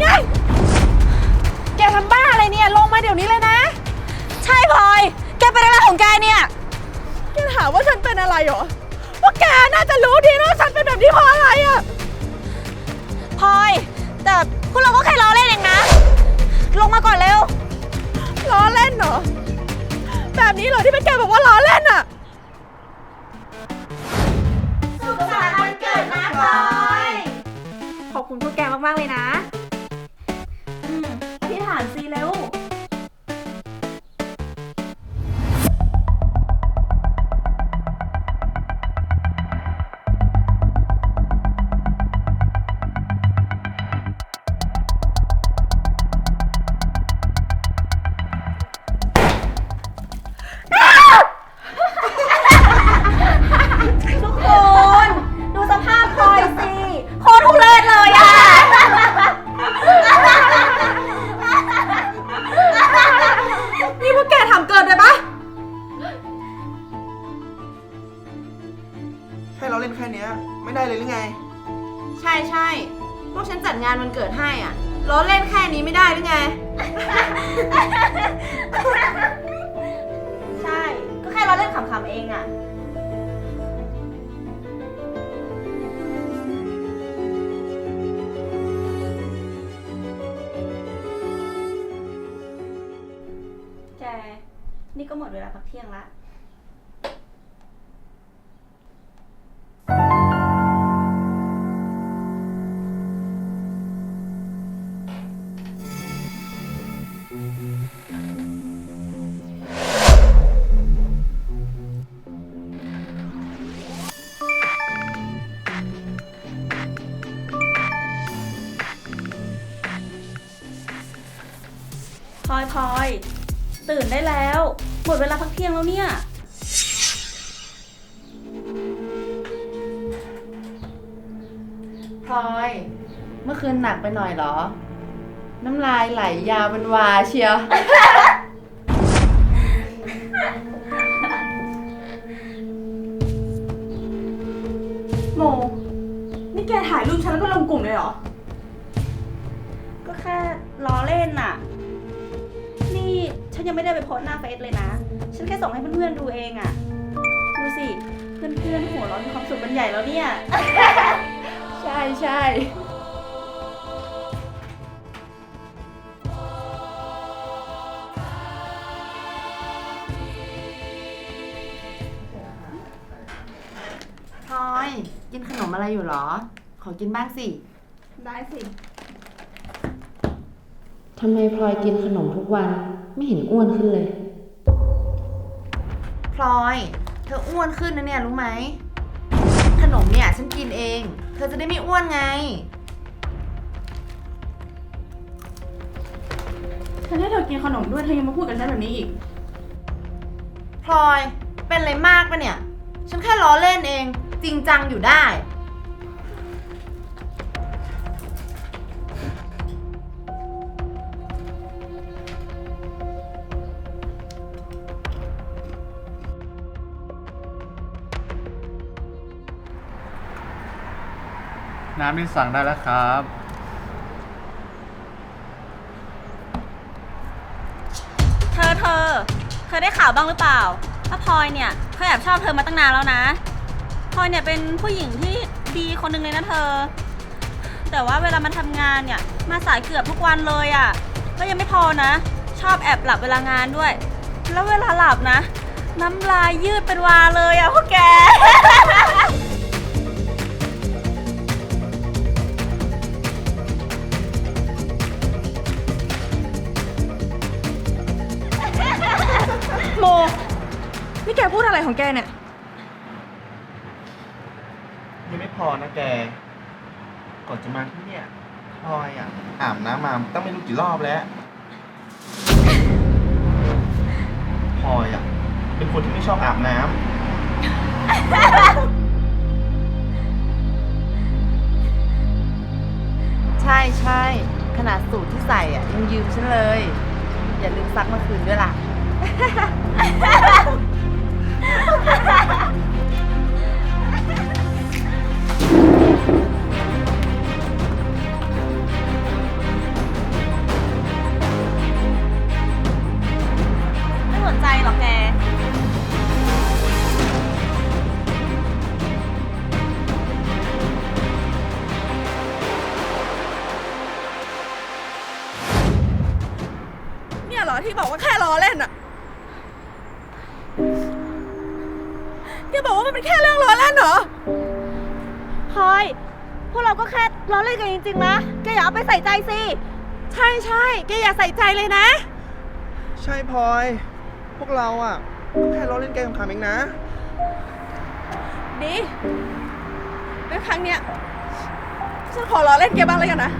ไง แกทำบ้าอะไรเนี่ย ลงมาเดี๋ยวนี้เลยนะ ใช่พลอย แกเป็นอะไรของแกเนี่ย แกถามว่าฉันเป็นอะไรเหรอว่าแกน่าจะรู้ดีนะว่าฉันเป็นแบบนี้เพราะอะไรอะพลอย แต่พวกเราก็แค่ล้อเล่นเองนะ ลงมาก่อนเร็ว ล้อเล่นเหรอ แบบนี้เหรอที่เป็นแกบอกว่าล้อเล่นอะสุขสันต์วันเกิดนะพลอย ขอบคุณพวกแกมาก ๆ เลยนะ ใช่ใช่พวกฉันจัดงานวันเกิดให้อะล้อเล่นแค่นี้ไม่ได้หรือไง ใช่ ก็แค่เราเล่นขำๆเองอะ แก นี่ก็หมดเวลาพักเที่ยงละ อยพลอย ตื่นได้แล้ว หมดเวลาพักเที่ยงแล้วเนี่ย พลอย เมื่อคืนหนักไปหน่อยเหรอ น้ำลายไหลยาวเป็นวาเชียว ฉันยังไม่ได้ไปโพสต์หน้าเฟซเลยนะ ฉันแค่ส่งให้เพื่อนๆดูเองอะดูสิ เพื่อนๆหัวเร้อนมีความสุขกันใหญ่แล้วเนี่ย ใช่ใช่พลอย กินขนมอะไรอยู่เหรอ ขอกินบ้างสิ ได้สิ ทำไมพลอยกินขนมทุกวัน ไม่เห็นอ้วนขึ้นเลย พลอย เธออ้วนขึ้นนะเนี่ยรู้ไหม ขนมเนี่ยฉันกินเอง เธอจะได้ไม่อ้วนไง ฉันให้เธอกินขนมด้วยเธอยังมาพูดกับฉันแบบนี้อีก พลอย เป็นอะไรมากปะเนี่ย ฉันแค่ล้อเล่นเอง จริงจังอยู่ได้ น้ำที่สั่งได้แล้วครับ เธอเธอ เธอได้ข่าวบ้างหรือเปล่าว่าพลอยเนี่ยเขาแอบชอบเธอมาตั้งนานแล้วนะพลอยเนี่ยเป็นผู้หญิงที่ดีคนหนึ่งเลยนะเธอ แต่ว่าเวลามาทำงานเนี่ยมาสายเกือบทุกวันเลยอะ่ะก็ยังไม่พอนะ ชอบแอบหลับเวลางานด้วย แล้วเวลาหลับนะ น้ำลายยืดเป็นวาเลยอะ่ะพวกแก แกพูดอะไรของแกเนี่ย ยังไม่พอนะแก ก่อนจะมาที่เนี่ยพลอยอะอาบน้ำมาตั้งไม่รู้กี่รอบแล้วพลอยอะ เป็นคนที่ไม่ชอบอาบน้ำใช่ใช่ขนาดสูตรที่ใส่อะยังยืมฉันเลย อย่าลืมซักเมื่อคืนด้วยล่ะที่ ไม่สนใจหรอกแก เนี่ยเหรอที่บอกว่าแค่ล้อเล่นอะ แค่เรื่องล้อเล่นเหรอ พลอย พวกเราก็แค่ล้อเล่นกันจริงๆนะ แกอย่าเอาไปใส่ใจสิ ใช่ใช่แกอย่าใส่ใจเลยนะ ใช่พลอย พวกเราอะก็แค่ล้อเล่นแกขำๆเองนะ ดีในครั้งเนี้ยฉันขอล้อเล่นแกบ้างเลยกันนะ